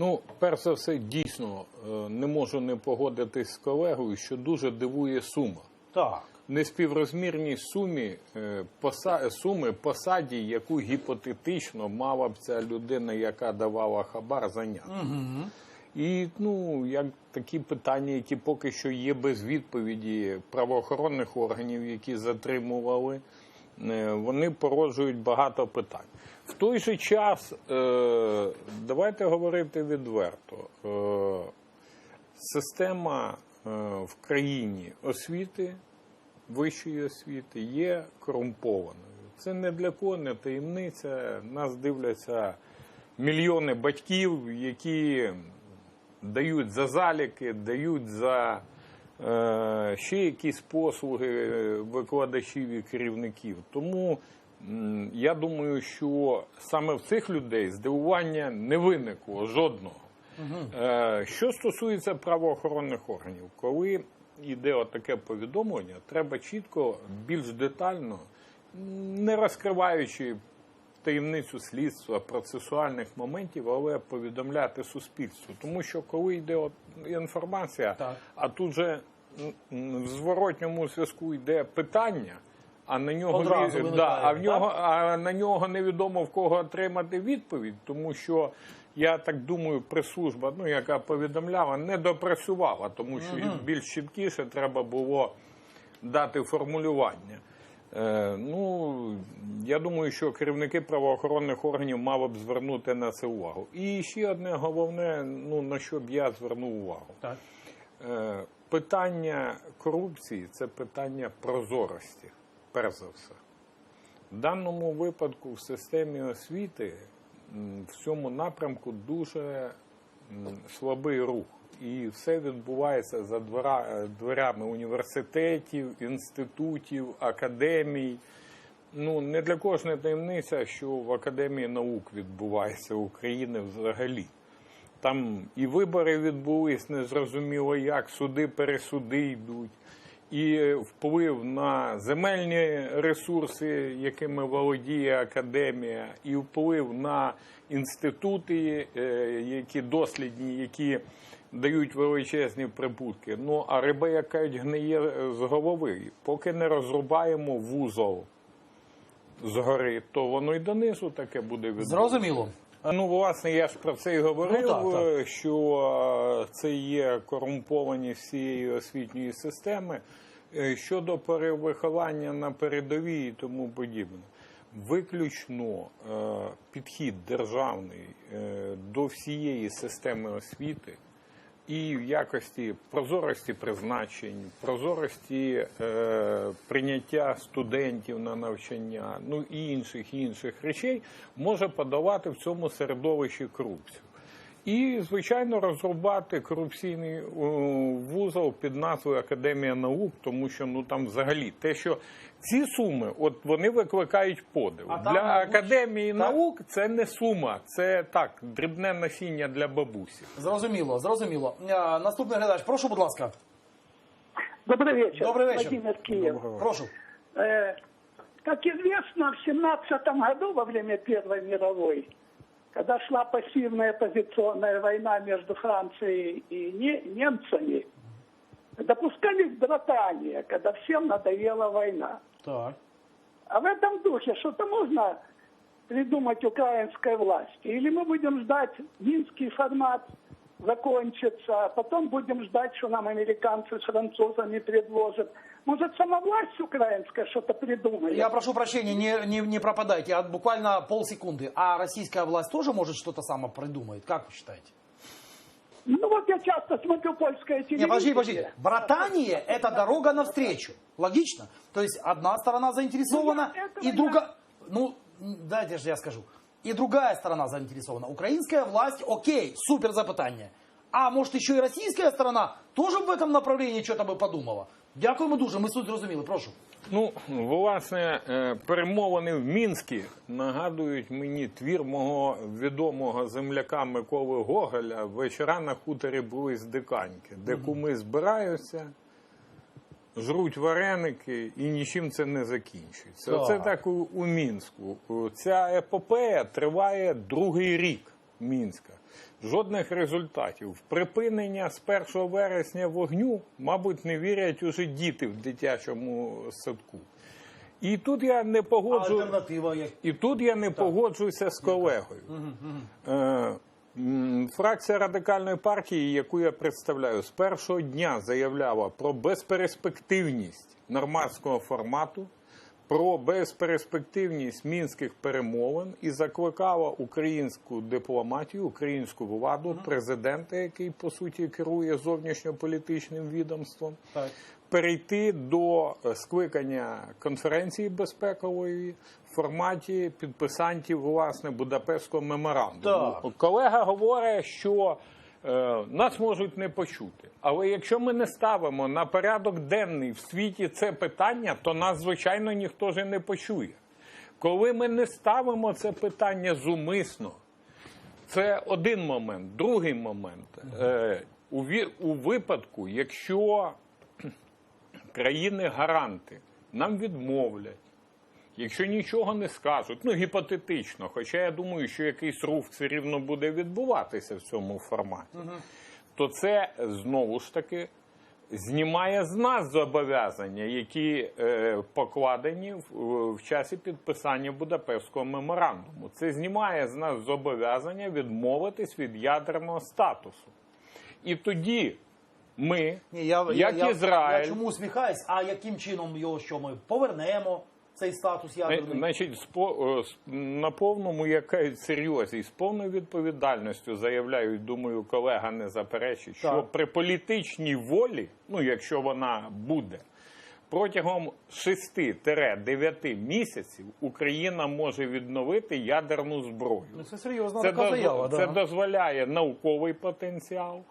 Ну, перш за все, дійсно е, не можу не погодитись з колегою, що дуже дивує сума. Так. Неспіврозмірність сумі, е, поса- суми посаді, яку гіпотетично мала б ця людина, яка давала хабар, зайняти. І ну, як такі питання, які поки що є без відповіді правоохоронних органів, які затримували, е, вони породжують багато питань. В той же час, е, давайте говорити відверто, е, система е, в країні освіти, вищої освіти є корумпованою. Це не для кого не таємниця. Нас дивляться мільйони батьків, які дають за заліки, дають за ще якісь послуги викладачів і керівників. Тому я думаю, що саме в цих людей здивування не виникло жодного. Е, Що стосується правоохоронних органів, коли йде отаке повідомлення, треба чітко, більш детально, не розкриваючи таємницю слідства, процесуальних моментів, але повідомляти суспільству. Тому що коли йде інформація, Так. а тут же в зворотньому зв'язку йде питання. А на нього Одразу не- виникає, да, а в так? нього а на нього невідомо в кого отримати відповідь, тому що я так думаю, прес-служба, ну яка повідомляла, не допрацювала, тому що більш чіткіше треба було дати формулювання. Е, ну, я думаю, що керівники правоохоронних органів мали б звернути на це увагу. І ще одне головне, ну на що б я звернув увагу. Так. Е, Питання корупції це питання прозорості, перш за все. В даному випадку в системі освіти в цьому напрямку дуже слабий рух. І все відбувається за е, дверями університетів, інститутів, академій. Ну, не для кожної таємниця, що в Академії наук відбувається України взагалі. Там і вибори відбулись, незрозуміло як, суди, пересуди йдуть, і вплив на земельні ресурси, якими володіє академія, і вплив на інститути, е, які дослідні, які дають величезні прибутки. Ну а риба, яка гниє з голови, поки не розрубаємо вузол згори, то воно й донизу таке буде відбуватися. Зрозуміло. Ну, власне, я ж про це і говорив, Ну, так, так. що е, це є корумповані всієї освітньої системи. Е, Щодо перевиховання на передовій і тому подібне, виключно е, підхід державний до всієї системи освіти і в якості прозорості призначень, прозорості е, прийняття студентів на навчання, ну і інших і інших речей може подавати в цьому середовищі корупцію. І, звичайно, розрубати корупційний е, вузол під назвою Академія наук, тому що ну там взагалі те, що ці суми, от вони викликають подив. А там, Для мабуть, академії так? наук це не сума, це так, дрібне насіння для бабусі. Зрозуміло, зрозуміло. А, наступний глядач, прошу, будь ласка. Добрый вечер. Добрый вечер. Владимир Киев. Прошу. Э, как известно, в 17 году, во время Первой мировой, когда шла пассивная позиционная война между Францией и не- немцами, допускались братания, когда всем надоела война. Так. А в этом духе что-то можно придумать украинской власти? Или мы будем ждать минский формат закончится, а потом будем ждать, что нам американцы с французами предложат? Может, сама власть украинская что-то придумает? Я прошу прощения, не, не, не пропадайте, а буквально полсекунды. А российская власть тоже может что-то само придумает? Как вы считаете? Ну вот я часто смотрю польское Не, телевидение. подожди, подожди. Братание – это дорога навстречу. Логично? То есть одна сторона заинтересована, Ну, я и я- другая... Ну, дайте же я скажу. И другая сторона заинтересована. Украинская власть, окей, супер запитання. А может еще и российская сторона тоже в этом направлении что-то бы подумала? Дякуємо дуже, ми суть зрозуміли, прошу. Ну, власне, е, перемовини в Мінські нагадують мені твір мого відомого земляка Миколи Гоголя Вечора на хуторі близь Диканьки, де куми збираються, жруть вареники і нічим це не закінчується. Так. Це так у, у Мінську. Ця епопея триває другий рік Мінська. Жодних результатів. В Припинення з 1 вересня вогню, мабуть, не вірять уже діти в дитячому садку. І тут я не А погоджу. альтернатива як І тут я не погоджуюся з колегою. Е, м, Фракція радикальної партії, яку я представляю, з першого дня заявляла про безперспективність нормандського формату, про безперспективність мінських перемовин і закликала українську дипломатію, українську владу, президента, який по суті керує зовнішньополітичним відомством, так. перейти до е, скликання конференції безпекової в форматі підписантів власне Будапештського меморандуму. Так. Колега говорить, що е, нас можуть не почути. Але якщо ми не ставимо на порядок денний в світі це питання, то нас, звичайно, ніхто і не почує. Коли ми не ставимо це питання зумисно, це один момент. Другий момент. Е, у випадку, якщо країни-гаранти нам відмовлять, якщо нічого не скажуть, ну гіпотетично, хоча я думаю, що якийсь рух все рівно буде відбуватися в цьому форматі, то це знову ж таки знімає з нас зобов'язання, які е, покладені в, в часі підписання Будапештського меморандуму. Це знімає з нас зобов'язання відмовитись від ядерного статусу. І тоді ми, Ні, я, як я, Ізраїль, Я чому усміхаюсь? А яким чином його що ми повернемо цей статус ядерний? Значить, спо- е, на повному якась серйозі, з повною відповідальністю заявляю, думаю, колега не заперечить, що Так. при політичній волі, ну якщо вона буде, протягом 6-9 місяців Україна може відновити ядерну зброю. Ну, це серйозна Це, така заява. це да. дозволяє науковий потенціал,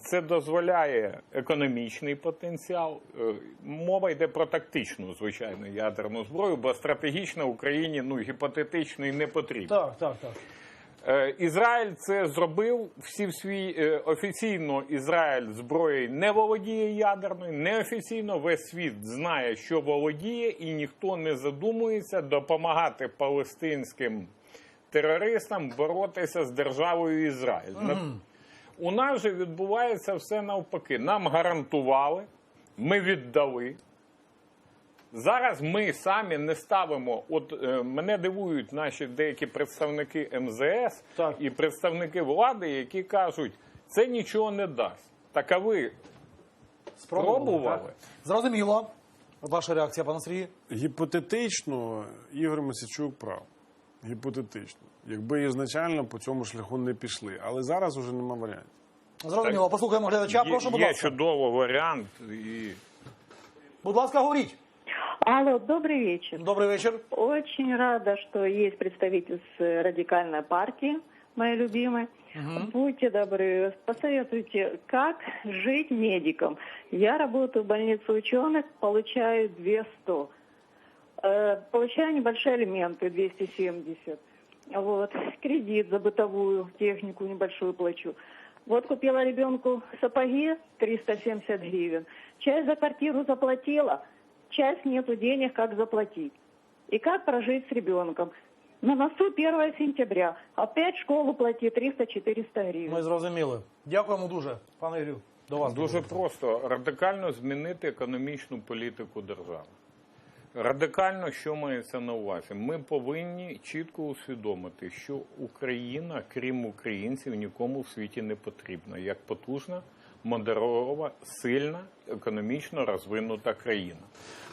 це дозволяє економічний потенціал. Е, Мова йде про тактичну, звичайно, ядерну зброю, бо стратегічна Україні ну, гіпотетично і не потрібна. Так, так, так. Е, Ізраїль це зробив. Всі в свій е, офіційно Ізраїль зброєю не володіє ядерною. Неофіційно весь світ знає, що володіє, і ніхто не задумується допомагати палестинським терористам боротися з державою Ізраїль. На- У нас же відбувається все навпаки. Нам гарантували, ми віддали. Зараз ми самі не ставимо. От е, мене дивують наші деякі представники МЗС Так. і представники влади, які кажуть, це нічого не дасть. Так а ви Пробували? так? Зрозуміло. Ваша реакція, пане Сергію? Гіпотетично Ігор Мосичук прав Гіпотетично. Якби ізначально по цьому шляху не пішли. Але зараз уже нема варіантів. Зрозуміло. Послухаємо глядача. є, Прошу, будь є ласка. чудовий варіант. І... Будь ласка, говоріть. Алло, добрый вечер. Добрий вечір. Очень рада, что есть представитель с радикальной партии, моей любимой. Будьте добры, посоветуйте, как жить медикам. Я работаю в больнице ученых, получаю 200. Э, Получаю небольшие алименты, 270. Вот. Кредит за бытовую технику небольшую плачу. Вот купила ребенку сапоги 370 гривен. Часть за квартиру заплатила, часть нету денег, как заплатить. И как прожить с ребенком? На носу 1 сентября. Опять школу плати 300-400 гривен. Ми зрозуміли. Дякуємо дуже, пане Ігорю. До вас. Дуже просто радикально змінити економічну політику держави. Радикально, що мається на увазі? Ми повинні чітко усвідомити, що Україна, крім українців, нікому в світі не потрібна як потужна, модерова, сильна, економічно розвинута країна.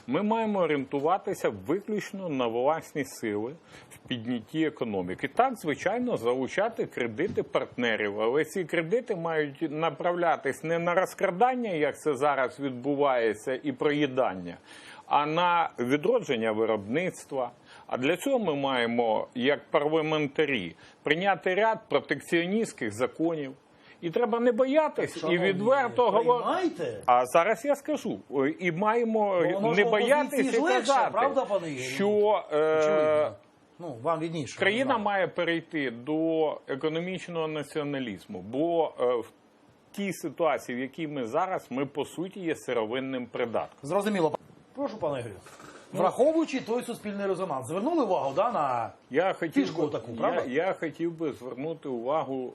Ми маємо орієнтуватися виключно на власні сили в піднятті економіки. Так, звичайно, залучати кредити партнерів, але ці кредити мають направлятись не на розкрадання, як це зараз відбувається, і проїдання, а на відродження виробництва. А для цього ми маємо, як парламентарі, прийняти ряд протекціоністських законів. І треба не боятись і відверто говорити. А зараз я скажу, і маємо не боятися легше, казати, правда, пане що е, Ну, вам відніше. країна має перейти до економічного націоналізму, бо е, в тій ситуації, в якій ми зараз, ми по суті є сировинним придатком. Зрозуміло. Прошу, пане Ігорю. враховуючи той суспільний резонанс. Звернули увагу да, на Я хотів, Фішку би, таку, я, правда? я хотів би звернути увагу,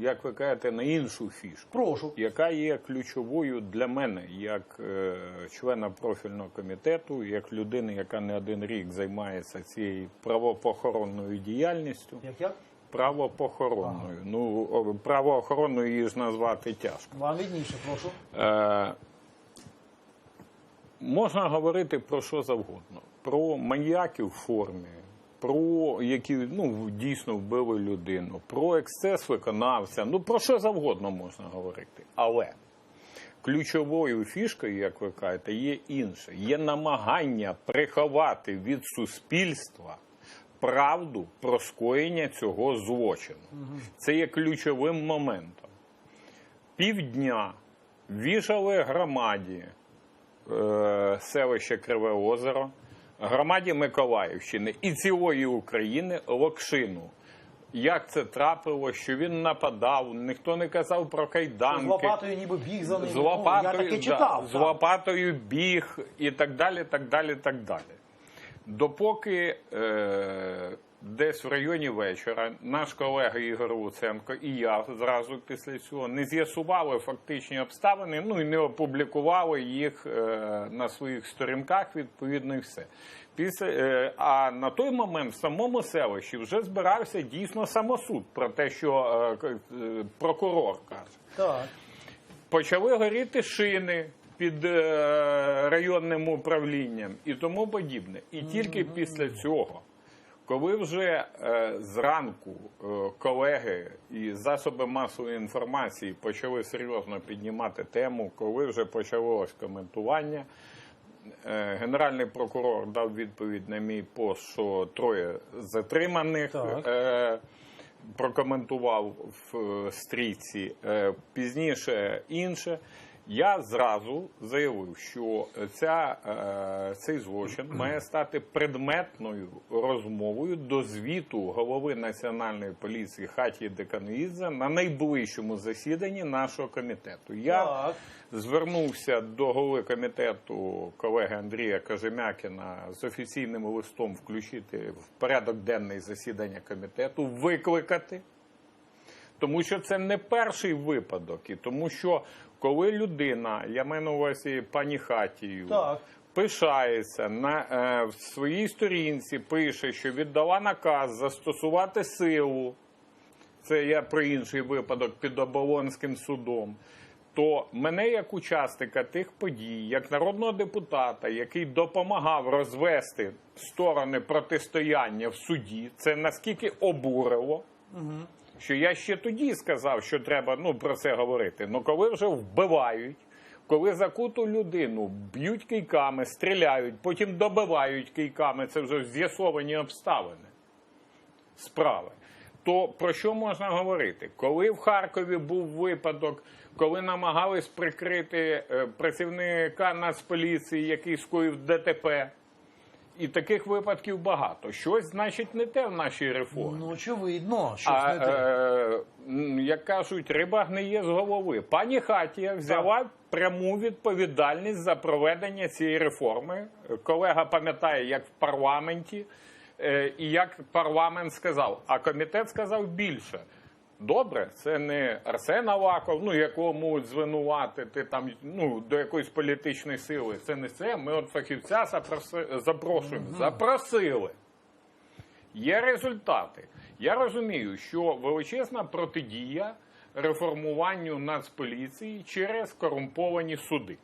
як ви кажете, на іншу фішку. прошу. яка є ключовою для мене як е, члена профільного комітету, як людини, яка не один рік займається цією правопохоронною діяльністю. Як як? Правопохоронною. Ну, правоохоронною її ж назвати тяжко. Вам відніше, прошу. Е, можна говорити про що завгодно: про маньяків в формі, про які ну, дійсно вбили людину, про ексцес виконавця. Ну про що завгодно можна говорити. Але ключовою фішкою, як ви кажете, є інше. Є намагання приховати від суспільства. Правду про скоєння цього злочину. Це є ключовим моментом півдня вішали громаді селище Криве Озеро, громаді Миколаївщини і цілої України Локшину. Як це трапило, що він нападав, ніхто не казав про кайданки. З лопатою ніби біг за ним. З Ну, лопатою, я таке да, читав. з так. лопатою біг і так далі, так далі, так далі. Допоки е, десь в районі вечора наш колега Ігор Луценко і я зразу після цього не з'ясували фактичні обставини, ну і не опублікували їх е, на своїх сторінках, відповідно, і все. Після, е, а на той момент в самому селищі вже збирався дійсно самосуд про те, що е, прокурор каже Так. почали горіти шини під районним управлінням і тому подібне. І тільки після цього, коли вже е, зранку е, колеги і засоби масової інформації почали серйозно піднімати тему, коли вже почалось коментування. е, Генеральний прокурор дав відповідь на мій пост, що троє затриманих. Так. Прокоментував в стрічці. Е, Пізніше інше. Я зразу заявив, що ця, е, цей злочин має стати предметною розмовою до звіту голови національної поліції Хаті Деканоїдзе на найближчому засіданні нашого комітету. Я Так. звернувся до голови комітету колеги Андрія Кожемякіна з офіційним листом включити в порядок денний засідання комітету, викликати. Тому що це не перший випадок, і тому що коли людина, я маю на увазі пані Хатію, Так. пишається на е, в своїй сторінці, пише, що віддала наказ застосувати силу. Це я про інший випадок під оболонським судом. То мене як учасника тих подій, як народного депутата, який допомагав розвести сторони протистояння в суді, це наскільки обурило, що я ще тоді сказав, що треба ну, про це говорити. Ну коли вже вбивають, коли закуту людину б'ють кийками, стріляють, потім добивають кийками, це вже з'ясовані обставини справи. То про що можна говорити? Коли в Харкові був випадок, коли намагались прикрити е, працівника Нацполіції, який скоїв ДТП, і таких випадків багато. Щось значить не те в нашій реформі. Ну, очевидно, щось А не те. е, як кажуть, риба гниє з голови. Пані Хатія взяла пряму відповідальність за проведення цієї реформи. Колега пам'ятає, як в парламенті, е, і як парламент сказав. А комітет сказав більше. Добре, це не Арсен Аваков, ну якого можуть звинуватити там ну до якоїсь політичної сили. Це не це. Ми от фахівця запроси- запрошуємо. Запросили. Є результати. Я розумію, що величезна протидія реформуванню Нацполіції через корумповані суди.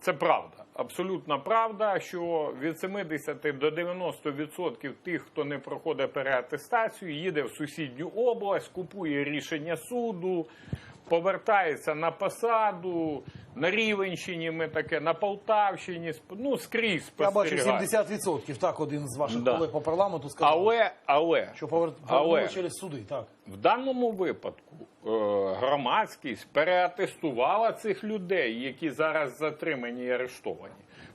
Це правда. Абсолютна правда, що від 70 до 90% тих, хто не проходить переатестацію, їде в сусідню область, купує рішення суду, повертається на посаду. На Рівенщині ми таке, на Полтавщині, ну скрізь Я бачу спостерігаємо. 70%, так один з ваших Да. колег по парламенту сказав, Але, але, що повер... але повернули через суди. Так. в даному випадку е, громадськість переатестувала цих людей, які зараз затримані і арештовані.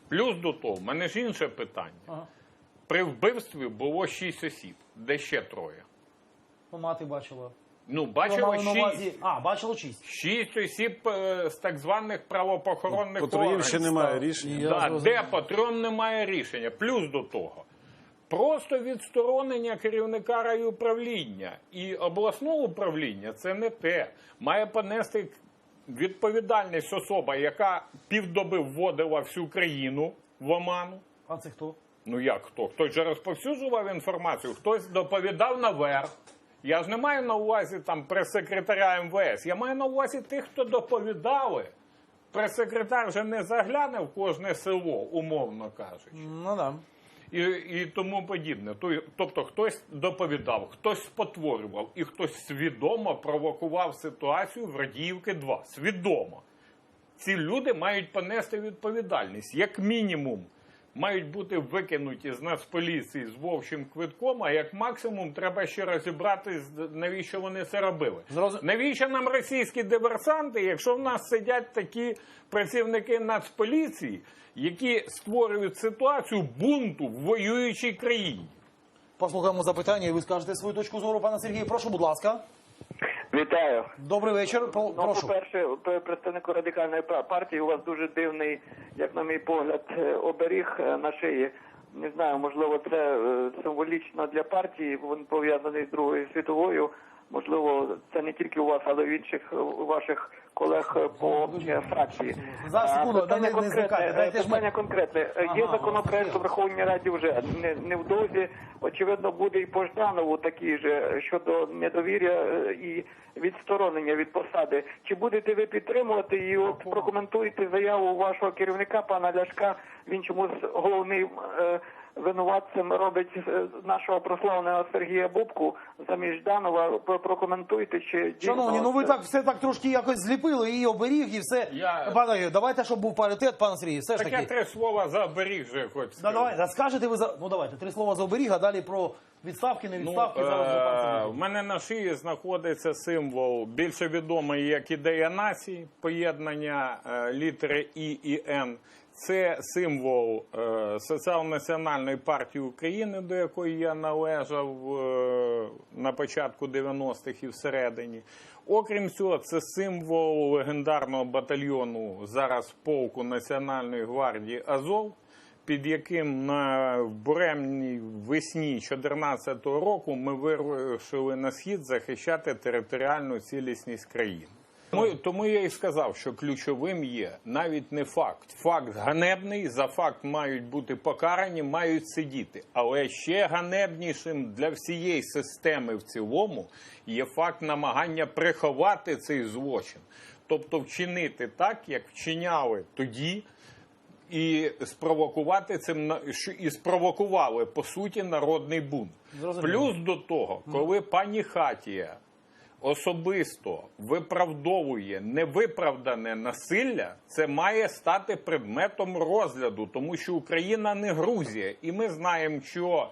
Плюс до того, в мене ж інше питання. Ага. При вбивстві було шість осіб, де ще троє. Ну, мати бачила. Ну, бачило мали на увазі- шість. А, бачило шість. Шість осіб е, з так званих правоохоронних По троїм ще немає рішення. Я Да, зрозумів. де по трьом немає рішення. Плюс до того. Просто відсторонення керівника райуправління і обласного управління це не те. Має понести відповідальність особа, яка півдоби вводила всю країну в оману. А це хто? Ну як хто? Хтось же розповсюджував інформацію, хтось доповідав наверх. Я ж не маю на увазі там прес-секретаря МВС. Я маю на увазі тих, хто доповідали. Прес-секретар же не загляне в кожне село, умовно кажучи, Ну да. і, і тому подібне. Тобто хтось доповідав, хтось спотворював, і хтось свідомо провокував ситуацію в Радіївки 2. Свідомо ці люди мають понести відповідальність. Як мінімум, мають бути викинуті з Нацполіції з вовчим квитком, а як максимум треба ще розібратись, навіщо вони це робили. Зрозум- Навіщо нам російські диверсанти, якщо в нас сидять такі працівники Нацполіції, які створюють ситуацію бунту в воюючій країні? Послухаємо запитання, і ви скажете свою точку зору, пане Сергію. Прошу, будь ласка. Вітаю. Добрий вечір. Прошу. Ну, по-перше, пе- представнику радикальної па- партії у вас дуже дивний, як на мій погляд, е, оберіг е, на шиї. Не знаю, можливо, це е, символічно для партії. Він пов'язаний з Другою світовою. Можливо, це не тільки у вас, але й інших е, ваших колег е, по е, фракції. Зараз, А, питання не- не конкретне. зникайте, е, дайте ж ми- конкретне. Е, Є законопроект у Верховній Раді вже не- невдовзі. Очевидно, буде і по Жданову такий же щодо недовір'я і відсторонення від посади. Чи будете ви підтримувати і от прокоментуйте заяву вашого керівника, пана Ляшка? Він чомусь головним винуватцем робить е, нашого прославленого Сергія Бубку замість Жданова. Про- Прокоментуйте, чи дійсно Шановні, ну ви так все так трошки якось зліпили і оберіг, і все. Я- Пане, давайте, щоб був паритет, пане Сергій, все ж Так я три слова за оберіг вже хоч Да, давайте, скажете ви за. Ну давайте, три слова за оберіг, а далі про відставки, не відставки. Ну, зараз е, в мене на шиї знаходиться символ більше відомий як ідея нації, поєднання е, літери І і Н. Це символ е, Соціал-національної партії України, до якої я належав е, на початку 90-х і всередині. Окрім цього, це символ легендарного батальйону зараз полку Національної гвардії Азов під яким на буремній весні 2014 року ми вирушили на схід захищати територіальну цілісність країни. Тому, тому я і сказав, що ключовим є навіть не факт. Факт ганебний, за факт мають бути покарані, мають сидіти. Але ще ганебнішим для всієї системи в цілому є факт намагання приховати цей злочин, тобто вчинити так, як вчиняли тоді, і спровокувати цим і спровокували по суті народний бунт. Зрозуміло. Плюс до того, коли пані Хатія особисто виправдовує невиправдане насилля, це має стати предметом розгляду, тому що Україна не Грузія, і ми знаємо, що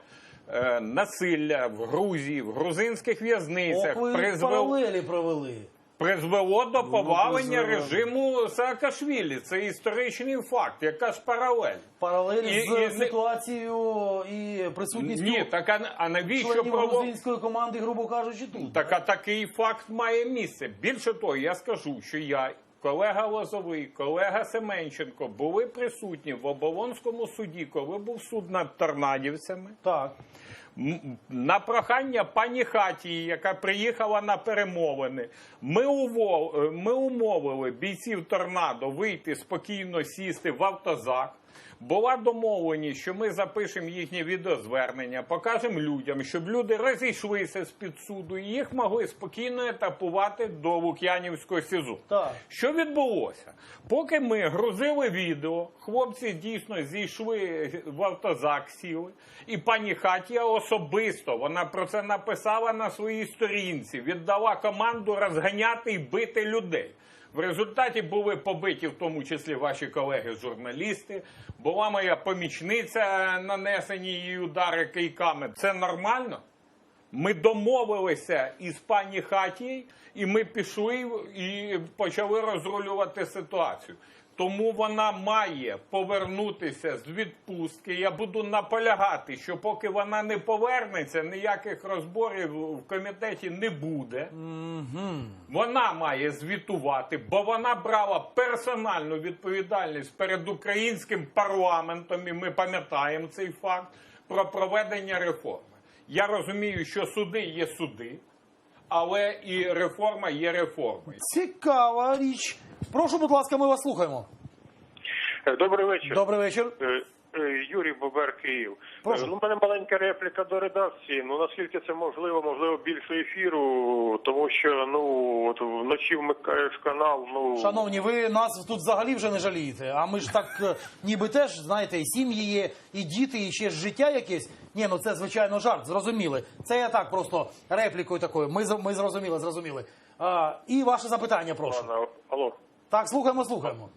е, насилля в Грузії, в грузинських в'язницях призвело паралелі провели. Призвело до повалення призвело. режиму Саакашвілі. Це історичний факт. Яка ж паралель? Паралель І- з і ситуацією і присутністю Ні, так а, а навіщо грузинської команди, грубо кажучи, тут. Так, а такий факт має місце. Більше того, я скажу, що я, колега Лозовий, колега Семенченко були присутні в Оболонському суді, коли був суд над торнадівцями. Так. На прохання пані Хатії, яка приїхала на перемовини, е, ми умовили бійців торнадо вийти спокійно сісти в автозак. Була домовленість, що ми запишемо їхнє відеозвернення, покажемо людям, щоб люди розійшлися з під суду і їх могли спокійно етапувати до Лук'янівського СІЗО. Так. Що відбулося? Поки ми грузили відео, хлопці дійсно зійшли в автозак, сіли, і пані Хатія особисто вона про це написала на своїй сторінці, віддала команду розганяти і бити людей. В результаті були побиті, в тому числі ваші колеги-журналісти. Була моя помічниця, нанесені її удари кийками. Це нормально? Ми домовилися із пані Хатією, і ми пішли і почали розрулювати ситуацію. Тому вона має повернутися з відпустки. Я буду наполягати, що поки вона не повернеться, ніяких розборів в комітеті не буде. Вона має звітувати, бо вона брала персональну відповідальність перед українським парламентом, і ми пам'ятаємо цей факт про проведення реформи. Я розумію, що суди є суди, але і реформа є реформою. Цікава річ. Прошу, будь ласка, ми вас слухаємо. Е, Добрий вечір. Добрий вечір. Е, Юрій Бобер, Київ. Прошу. Е, Ну, у мене маленька репліка до редакції. Ну наскільки це можливо, можливо, більше ефіру, тому що ну от вночі вмикаєш канал. Ну Шановні, ви нас тут взагалі вже не жалієте. А ми ж так е, ніби теж, знаєте, і сім'ї є, і діти, і ще ж життя якесь. Ні, ну це звичайно жарт, зрозуміли. Це я так просто реплікою такою. Ми, ми зрозуміли, зрозуміли. А, і ваше запитання, прошу. Алло. Так, слухаємо, слухаємо.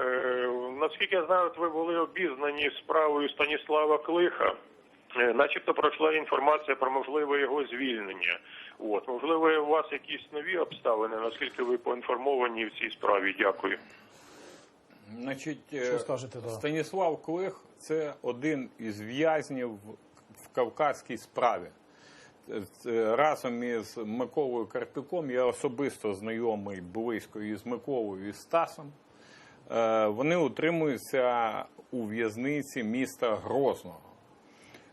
Е, наскільки я знаю, ви були обізнані справою Станіслава Клиха. Е, Начебто пройшла інформація про можливе його звільнення. От можливо, у вас якісь нові обставини, наскільки ви поінформовані в цій справі? Дякую. Значить, е, Що скажете, да? Станіслав Клих це один із в'язнів в Кавказькій справі. Це Разом із Миколою Карпюком я особисто знайомий близько із Миколою і Стасом. Е, Вони утримуються у в'язниці міста Грозного.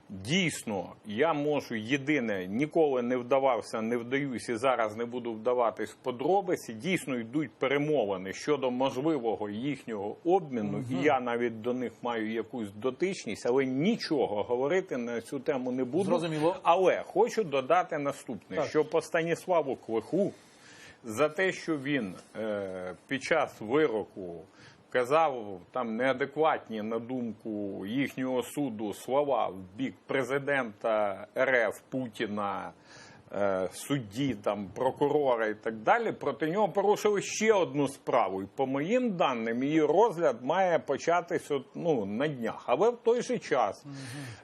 Дійсно, я можу єдине, ніколи не вдавався, не вдаюсь і зараз не буду вдаватись в подробиці. Дійсно йдуть перемовини щодо можливого їхнього обміну, і я навіть до них маю якусь дотичність, але нічого говорити на цю тему не буду. Зрозуміло. Але хочу додати наступне: Так. що по Станіславу Клиху за те, що він е, під час вироку казав там неадекватні на думку їхнього суду слова в бік президента РФ Путіна. Е, Судді, там прокурора і так далі, проти нього порушили ще одну справу. І по моїм даним, її розгляд має початись от, ну, на днях. Але в той же час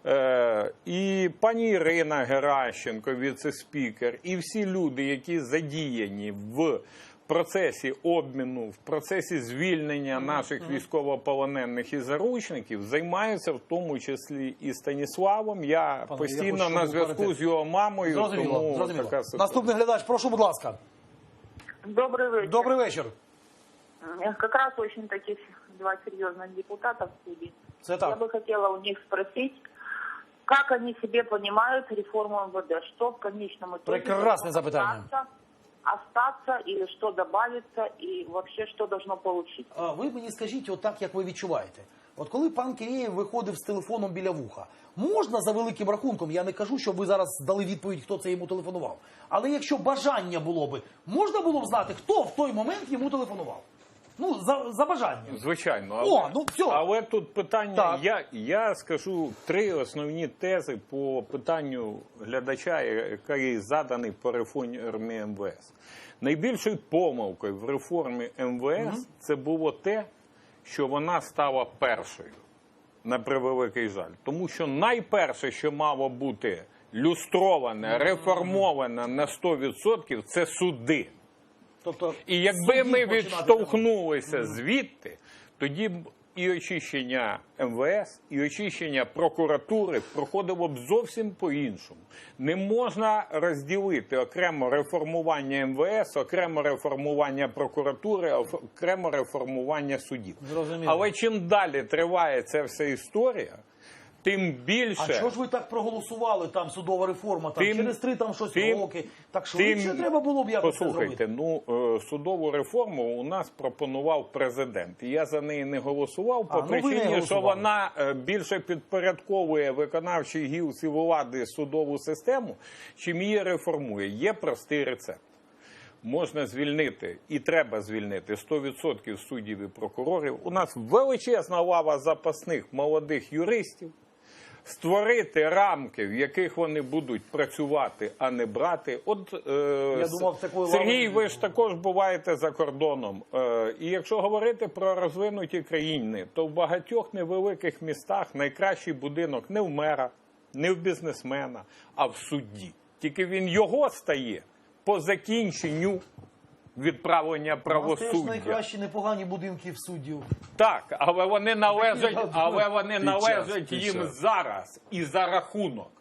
е, і пані Ірина Геращенко, віце-спікер, і всі люди, які задіяні в процесі обміну, в процесі звільнення наших військовополонених і заручників, займаються в тому числі і Станіславом. Я Пане, я постійно хочу, щоб на ви зв'язку говорите. з його мамою. Зрозуміло, тому зрозуміло. така ситуація. Наступний глядач, прошу, будь ласка. Добрый вечер. Добрий вечір. Э, Как раз очень таких два серьезных депутата в суде. Це Я так. бы хотела у них спросить, как они себе понимают реформу МВД, что в конечном итоге Прекрасное должно запытание. остаться, или что добавится, и вообще что должно получиться. А ви мені скажіть, отак, як ви відчуваєте. От коли пан Кирєєв виходив з телефоном біля вуха, можна за великим рахунком, я не кажу, щоб ви зараз дали відповідь, хто це йому телефонував. Але якщо бажання було би, можна було б знати, хто в той момент йому телефонував. Ну, за, за бажанням. Звичайно, але, О, ну, всьо. але тут питання. Так. Я, я скажу три основні тези по питанню глядача, який заданий по реформі МВС. Найбільшою помилкою в реформі МВС це було те, що вона стала першою. На превеликий жаль. Тому що найперше, що мало бути люстроване, реформоване на 100%, це суди. Тобто, І якби ми відштовхнулися звідти, тоді б і очищення МВС, і очищення прокуратури проходило б зовсім по-іншому. Не можна розділити окремо реформування МВС, окремо реформування прокуратури, окремо реформування судів. Зрозуміло. Але чим далі триває ця вся історія, тим більше А чого ж ви так проголосували, там судова реформа, там Тим- через три там щось тим- роки. Так швидше треба було б якось це Послухайте, зробити. ну е, судову реформу у нас пропонував президент. Я за неї не голосував А, по ну, причині, що вона е, більше підпорядковує виконавчій гілці влади судову систему, чим її реформує. Є простий рецепт. Можна звільнити і треба звільнити 100% суддів і прокурорів. У нас величезна лава запасних молодих юристів. Створити рамки, в яких вони будуть працювати, а не брати. От е, Я думав, такої Сергій, ви ж також буваєте за кордоном. Е, і якщо говорити про розвинуті країни, то в багатьох невеликих містах найкращий будинок не в мера, не в бізнесмена, а в судді. Тільки він його стає по закінченню відправлення У нас теж правосуддя. найкращі непогані будинки в суддів. Так, але вони належать, але вони Під належать під їм зараз і за рахунок.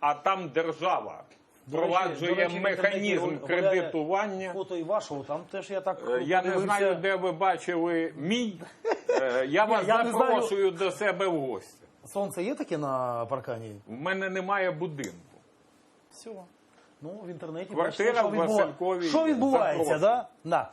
А там держава впроваджує механізм кредитування. Фото і вашого, там теж я так Е, Я не знаю, де ви бачили мій. Е, Я вас я не знаю. запрошую до себе в гості. Сонце є таке на паркані? В мене немає будинку. Все. Ну, в інтернеті Квартира бачите, що, в відбува- Васильковій що відбувається, да? Да.